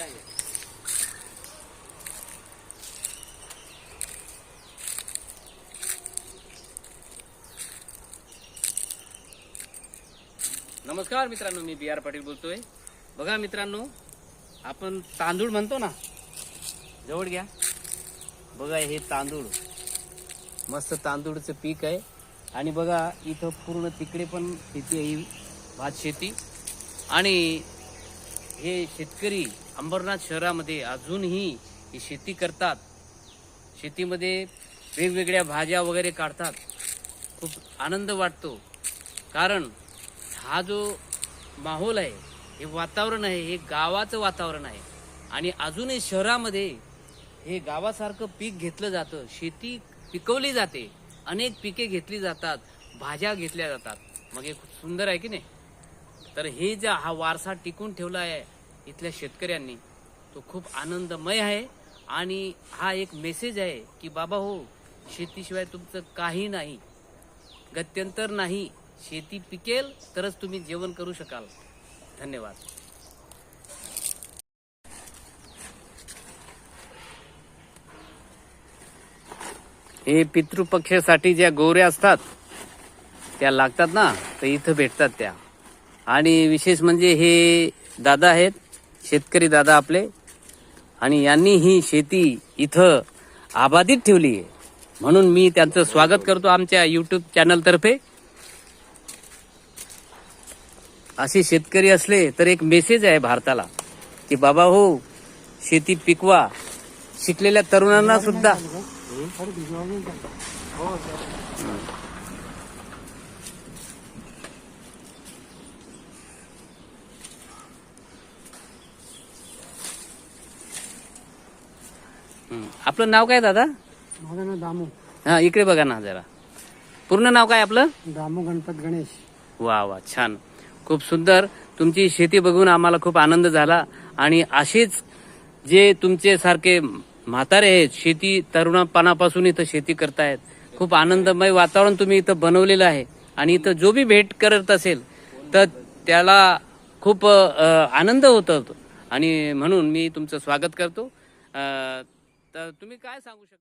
या या नमस्कार मित्रांनो मी बी आर पाटील बोलतोय. बघा मित्रांनो आपण तांदूळ म्हणतो ना जवळ घ्या. बघा हे तांदूळ. मस्त तांदूळचं पीक आहे. आणि बघा इथं पूर्ण तिकडे पण शेती आहे ही भात शेती. आणि हे शेतकरी अंबरनाथ शहरामध्ये अजूनही ही शेती करतात. शेतीमध्ये वेगवेगळ्या भाज्या वगैरे काढतात. खूप आनंद वाटतो. कारण हा जो माहोल आहे हे वातावरण आहे हे गावाचं वातावरण आहे. आणि अजूनही शहरामध्ये हे गावासारखं पीक घेतलं जातं. शेती पिकवली जाते. अनेक पिके घेतली जातात. भाज्या घेतल्या जातात. मग हे खूप सुंदर आहे की नाही? तर हे जे हा वारसा टिकून ठेवला आहे इथल्या शेतकऱ्यांनी तो खूप आनंदमय आहे. आणि हा एक मेसेज आहे की बाबा हो शेतीशिवाय तुमचं काही नाही गत्यंतर नाही शेती पिकेल तरच तुम्ही जेवण करू शकाल. धन्यवाद. हे पितृपक्षासाठी ज्या गोऱ्या असतात त्या लागतात ना तर इथं भेटतात त्या. आणि विशेष म्हणजे हे दादा आहेत शेतकरी दादा आपले. आणि यांनी ही शेती इथं आबादित ठेवली आहे. म्हणून मी त्यांचं स्वागत करतो आमच्या युट्यूब चॅनलतर्फे. असे शेतकरी असले तर एक मेसेज आहे भारताला की बाबा हो शेती पिकवा. शिकलेल्या तरुणांना सुद्धा. आपलं नाव काय दादा? माझं नाव दामू. हा इकडे बघा ना जरा. पूर्ण नाव काय आपलं? दामू गणपत गणेश. वा वा छान. खूप सुंदर. तुमची शेती बघून आम्हाला खूप आनंद झाला. आणि असेच जे तुमचे सारखे म्हातारे आहेत शेती तरुणापणापासून इथं शेती करतायत खूप आनंदमय वातावरण तुम्ही इथं बनवलेलं आहे. आणि इथं जो बी भेट करत असेल तर त्याला खूप आनंद होतो आणि म्हणून मी तुमचं स्वागत करतो. तर तुम्ही काय सांगू शकता?